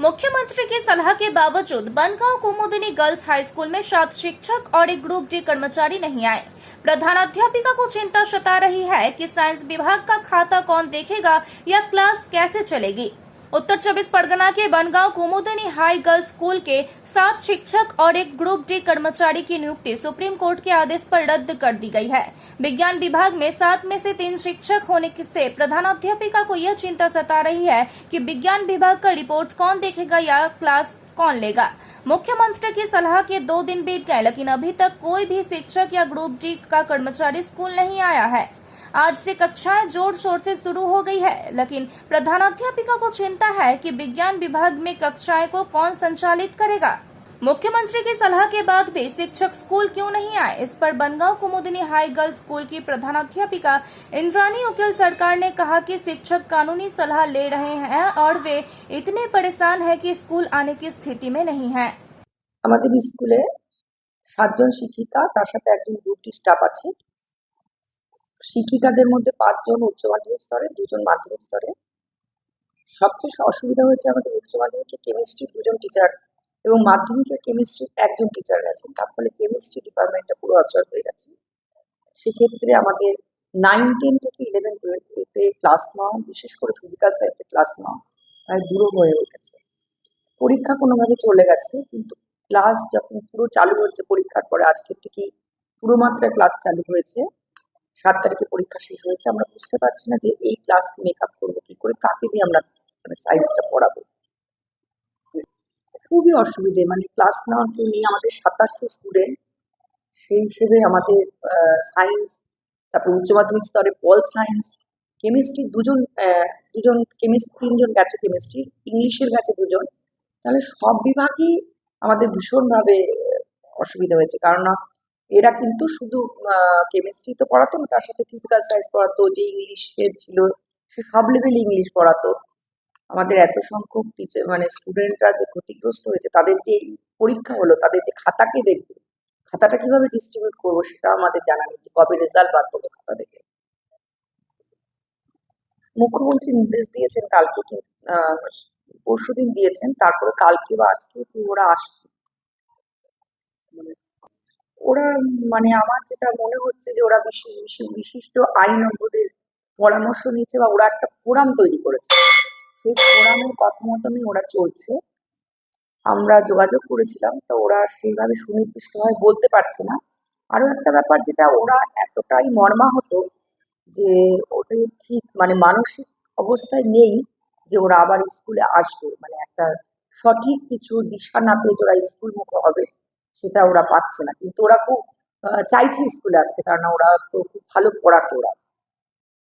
मुख्यमंत्री की सलाह के बावजूद Bangaon Kumudini girls high school में सात शिक्षक और एक ग्रुप डी कर्मचारी नहीं आए। प्रधान अध्यापिका को चिंता सता रही है कि साइंस विभाग का खाता कौन देखेगा या क्लास कैसे चलेगी। उत्तर चौबीस परगना के Bangaon Kumudini high girls school के सात शिक्षक और एक ग्रुप डी कर्मचारी की नियुक्ति सुप्रीम कोर्ट के आदेश पर रद्द कर दी गई है। विज्ञान विभाग में सात में से तीन शिक्षक होने से प्रधानाध्यापिका को यह चिंता सता रही है कि विज्ञान विभाग का रिपोर्ट कौन देखेगा या क्लास कौन लेगा। मुख्यमंत्री की सलाह के दो दिन बीत गए, लेकिन अभी तक कोई भी शिक्षक या ग्रुप डी का कर्मचारी स्कूल नहीं आया है। आज से कक्षाएं जोर शोर से शुरू हो गई है लेकिन प्रधानाध्यापिका को चिंता है कि विज्ञान विभाग में कक्षाएं को कौन संचालित करेगा मुख्यमंत्री की सलाह के बाद भी शिक्षक स्कूल क्यों नहीं आए इस पर Bangaon Kumudini high girls school की प्रधानाध्यापिका इंद्रानी उकिल सरकार ने कहा कि शिक्षक कानूनी सलाह ले रहे हैं और वे इतने परेशान हैं कि स्कूल आने की स्थिति में नहीं है আমাদের স্কুলে সাতজন শিক্ষিকা তার সাথে একজন গ্রুপটি স্টাফ আছে শিক্ষিকাদের মধ্যে পাঁচজন উচ্চ মাধ্যমিক স্তরে, দুজন মাধ্যমিক স্তরে। সবচেয়ে অসুবিধা হয়েছে আমাদের উচ্চ মাধ্যমিকে কেমিস্ট্রি দুজন টিচার এবং মাধ্যমিকের কেমিস্ট্রি একজন টিচার গেছেন। তার ফলে কেমিস্ট্রি ডিপার্টমেন্টটা পুরো অচল হয়ে গেছে। সেক্ষেত্রে আমাদের নাইন টেন থেকে ইলেভেন টুয়েলভে ক্লাস নেওয়া বিশেষ করে ফিজিক্যাল সায়েন্সে ক্লাস নেওয়া প্রায় দূর হয়ে উঠেছে। পরীক্ষা কোনোভাবে চলে গেছে, কিন্তু ক্লাস যখন পুরো চালু হচ্ছে পরীক্ষার পরে, আজকের থেকেই পুরো মাত্রায় ক্লাস চালু হয়েছে। সাত তারিখে পরীক্ষা শেষ হয়েছে। আমরা বুঝতে পারছি না যে এই ক্লাস মেক আপ করব কি করে কাকে দিয়ে আমরা মানে সায়েন্সটা পড়াবো। খুবই অসুবিধে মানে ক্লাস নেওয়া কেউ নেই। আমাদের সাতাশশো স্টুডেন্ট সেই হিসেবে আমাদের সায়েন্স তারপর উচ্চ মাধ্যমিক স্তরে পল সায়েন্স কেমিস্ট্রি দুজন দুজন কেমিস্ট্রি তিনজন গেছে কেমিস্ট্রি ইংলিশের গেছে দুজন। তাহলে সব বিভাগই আমাদের ভীষণভাবে অসুবিধা হয়েছে। কারণ এরা কিন্তু শুধু কেমিস্ট্রি তো পড়াতো তার সাথে ফিজিক্যাল সায়েন্স পড়াতো, যে ইংলিশের ছিল, সে সব লেভেল ইংলিশ পড়াতো। আমাদের এত সংখ্যক টিচার মানে স্টুডেন্টরা যে ক্ষতিগ্রস্ত হয়েছে, তাদের যে পরীক্ষা হলো, তাদের যে খাতাকে দেখবে, খাতাটা কীভাবে ডিস্ট্রিবিউট করব সেটা আমাদের জানা নেই, যে কবে রেজাল্ট বার করব খাতা দেখে। মুখ্যমন্ত্রী নির্দেশ দিয়েছেন কালকে পরশু দিন দিয়েছেন, তারপরে কালকে বা আজকে ওরা আসবে? ওরা মানে আমার যেটা মনে হচ্ছে যে ওরা বিশি- বিশি- বিশিষ্ট আইনজ্ঞদের পরামর্শ নিচ্ছে বা ওরা একটা ফোরাম তৈরি করেছে। সেই ফোরামের কথা মতনই ওরা চলছে। আমরা যোগাযোগ করেছিলাম, তো ওরা সেইভাবে সুনির্দিষ্টভাবে বলতে পারছে না। আরও একটা ব্যাপার যেটা ওরা এতটাই মর্মাহত যে ওদের ঠিক মানে মানসিক অবস্থায় নেই যে ওরা আবার স্কুলে আসবে। মানে একটা সঠিক কিছু দিশা না পেয়ে ওরা স্কুল মুখ হবে। সেটা ওরা পাচ্ছে না। কিন্তু ওরা খুব চাইছে স্কুলে আসতে। কারণ ওরা তো খুব ভালো পড়াতো ওরা।